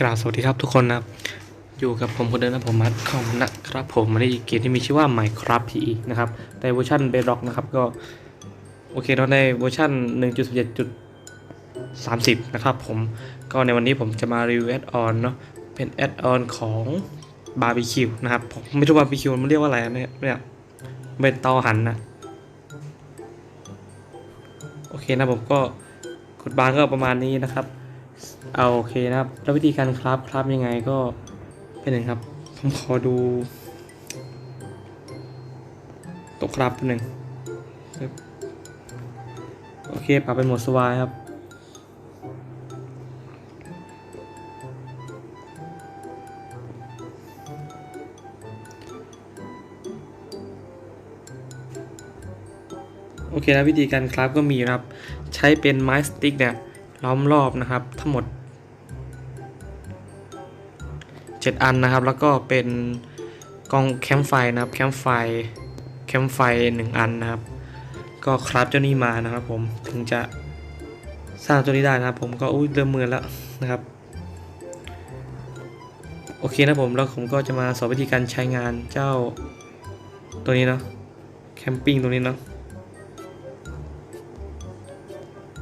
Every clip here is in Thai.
กล่าวสวัสดีครับทุกคนนะครับ อยู่กับผมคนเดิมนะผมมัดคอมนะครับผมวันนี้เกมที่มีชื่อว่า Minecraft PE นะครับในเวอร์ชัน Bedrock นะครับก็ โอเคเนาะในเวอร์ชัน1.17.30 นะครับผมก็ในวันนี้ผมจะมารีวิวแอดออนเนาะเป็นแอดออนของบาร์บีคิวนะครับผมไม่รู้บาร์บีคิวมันเรียกว่าอะไรนะเนี่ยเนี่ยเป็นเตาหันนะโอเคนะผมก็กดบางก็ประมาณนี้นะครับ เอาโอเคนะครับ แล้ววิธีการคราฟคราฟยังไงก็เป็นอย่างครับ ผมขอดูตกคราฟหนึ่งโอเคปรับเป็นโหมดสวายครับ โอเคนะวิธีการคราฟก็มีนะครับ ใช้เป็นไม้สติ๊กเนี่ย ล้อมรอบนะครับ ทั้งหมด 7 อันนะครับ แล้วก็เป็นกองแคมไฟนะครับแคมไฟแคมไฟหนึ่งอันนะครับ ก็คราฟเจ้านี้มานะครับ ผมถึงจะสร้างตัวนี้ได้นะครับผมก็อุ้ยเริ่มมือแล้วนะครับโอเคนะผมแล้วผมก็จะมาสอนวิธีการใช้งานเจ้าตัวนี้เนาะแคมปิ้งตัวนี้เนาะ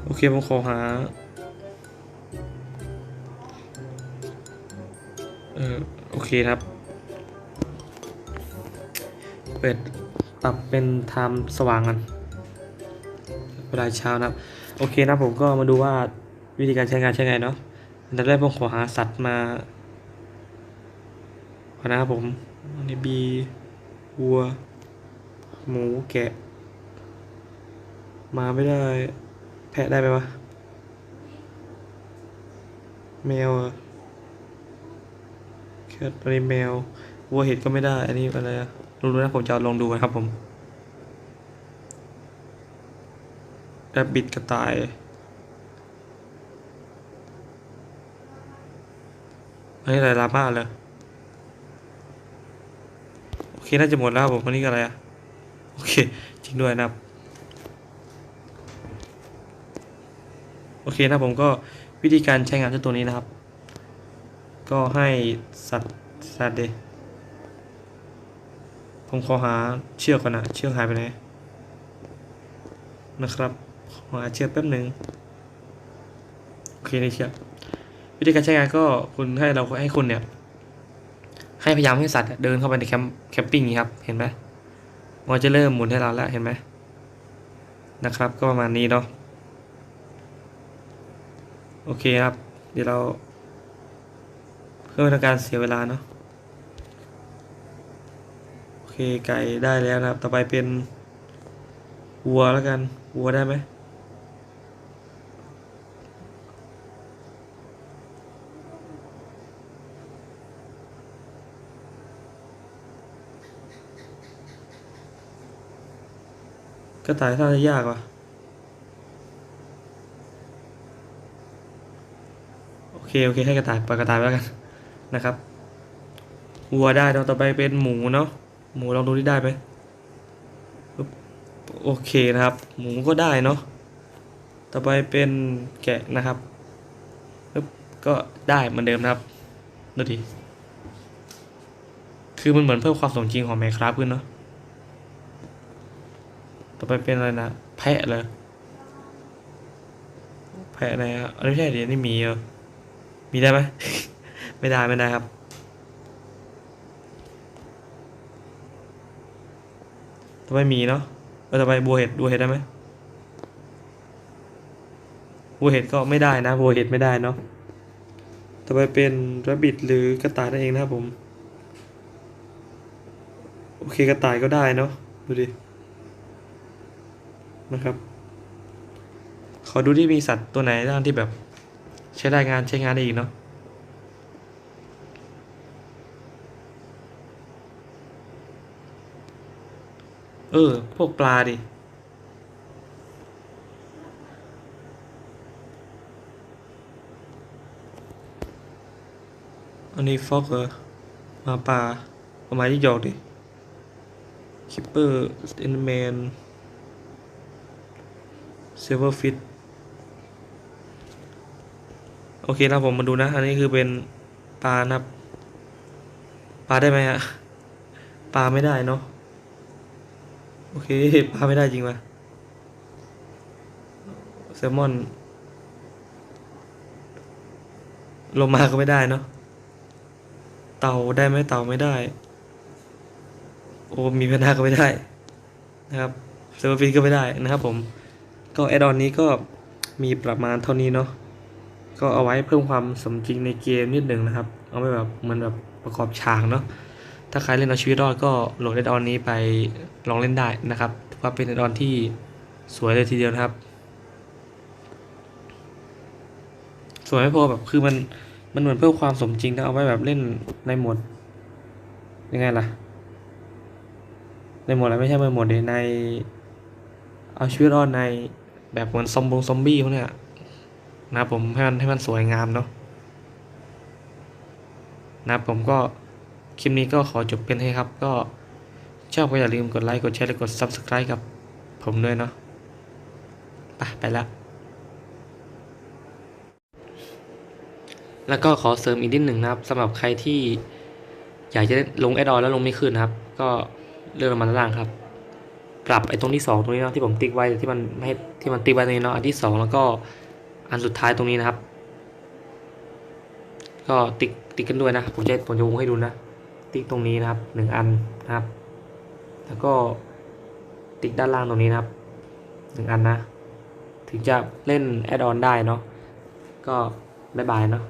โอเคผมขอหา เออโอเคครับ เปิดปรับเป็นไทม์สว่างกันเวลาเช้านะครับ โอเคนะผมก็มาดูว่าวิธีการใช้งานใช้ไงเนาะอันดับแรกผมขอหาสัตว์มาก่อนนะครับผมอันนี้บีวัว หมูแกะ มาไม่ได้ แพะได้ไหมวะ แมวอะ แค่ตัวนี้แมววัวเห็ดก็ไม่ได้ อันนี้อะไรอะลองดูนะผมจะลองดูนะครับผมแอบบิดกระต่ายอันนี้อะไรลาม่าเลยโอเค น่าจะหมดแล้วครับผมอันนี้ก็อะไรอะโอเค จริงด้วยนะครับ โอเคนะผมก็วิธีการใช้งานเจ้าตัวนี้นะครับ ก็ให้สัตว์สัตว์เดผมขอหาเชือกก่อนนะเชือกหายไปไหนนะครับขอหาเชือกแป๊บหนึ่งโอเคนี่เชือกวิธีการใช้งานก็คุณให้เราให้คุณเนี่ย ให้พยายามให้สัตว์เดินเข้าไปในแคมป์แคมปิ้งนี้ครับเห็นไหมมันจะเริ่มหมุนให้เราแล้วเห็นไหมนะครับ ก็ประมาณนี้เนาะโอเคครับ เดี๋ยวเรา เพื่อไม่ให้การเสียเวลาเนาะโอเคไก่ได้แล้วนะครับ ต่อไปเป็นวัวแล้วกันวัวได้ไหมกระต่ายท่าจะยากว่ะโอเค โอเค ให้กระต่ายปล่อยกระต่ายไปแล้วกัน นะครับวัวได้เนาะต่อไปเป็นหมูเนาะหมูลองดูที่ได้ไหมโอเคนะครับ หมูก็ได้เนาะต่อไปเป็นแกะนะครับก็ได้เหมือนเดิมนะครับดูดิคือมันเหมือนเพิ่มความสมจริงของแมคราฟขึ้นเนาะต่อไปเป็นอะไรนะแพะเลยแพะอะไรอะอันนี้ไม่ใช่เดี๋ยวนี่มีเหรอมีได้ไหม ไม่ได้ไม่ได้ครับต่อไปมีเนาะเออต่อไปบัวเห็ดบัวเห็ดได้ไหมบัวเห็ดก็ไม่ได้นะบัวเห็ดไม่ได้เนาะต่อไปเป็นระบิดหรือกระต่ายนั่นเองนะครับผม โอเคกระต่ายก็ได้เนาะดูดิ นะครับ ขอดูที่มีสัตว์ตัวไหนบ้างที่แบบ ใช้ได้งานใช้งานได้อีกเนาะ เออ พวกปลาดิ อันนี้ฟอกเหรอมาป่าประมาณที่หยอกดิ คิปเปอร์สเอนแมนเซเวอร์ฟิตโอเคนะผมมาดูนะ อันนี้คือเป็นปลานะปลาได้ไหมฮะปลาไม่ได้เนาะ โอเคปลาไม่ได้จริงวะแซลมอนโลมาก็ไม่ได้เนาะเต่าได้ไหมเต่าไม่ได้ โอ้มีพนาก็ไม่ได้นะครับเซอร์ฟินก็ไม่ได้นะครับผมก็แอดออนนี้ก็มีประมาณเท่านี้เนาะก็เอาไว้เพิ่มความสมจริงในเกมนิดหนึ่งนะครับ เอาไว้แบบมันแบบประกอบฉากเนาะ ถ้าใครเล่นเอาชีวิตรอดก็โหลดแอดออนนี้ไปลองเล่นได้นะครับว่าเป็นแอดออนที่สวยเลยทีเดียวนะครับ สวยไม่พอแบบคือมันมันเหมือนเพิ่มความสมจริงนะเอาไว้แบบเล่นในโหมดยังไงล่ะ ในโหมดอะไรไม่ใช่ในโหมดเดใน เอาชีวิตรอดในแบบเหมือนซอมบงซอมบี้พวกเนี้ยนะผมให้มันให้มันสวยงามเนาะนะผมก็ คลิปนี้ก็ขอจบเป็นให้ครับ ก็ชอบก็อย่าลืมกดไลค์กดแชร์และกด Subscribe กับผมด้วยเนาะไปไปและแล้วก็ขอเสริมอีกนิดหนึ่งนะครับสำหรับใครที่อยากจะลงแอดออนแล้วลงไม่ขึ้นนะครับ ก็เลื่อนลงมาด้านล่างครับ ปรับไอ้ตรงที่สองตรงนี้เนาะที่ผมติ๊กไว้ที่มันไม่ให้ที่มันติ๊กไว้ตรงนี้เนาะอันที่สองแล้วก็อันสุดท้ายตรงนี้นะครับ ก็ติ๊กติ๊กกันด้วยนะ ผมจะผมจะวงให้ดูนะ ติ๊กตรงนี้นะครับหนึ่งอันนะครับ แล้วก็ติ๊กด้านล่างตรงนี้นะครับหนึ่งอันนะ ถึงจะเล่นแอดออนได้เนาะก็บายบายเนาะ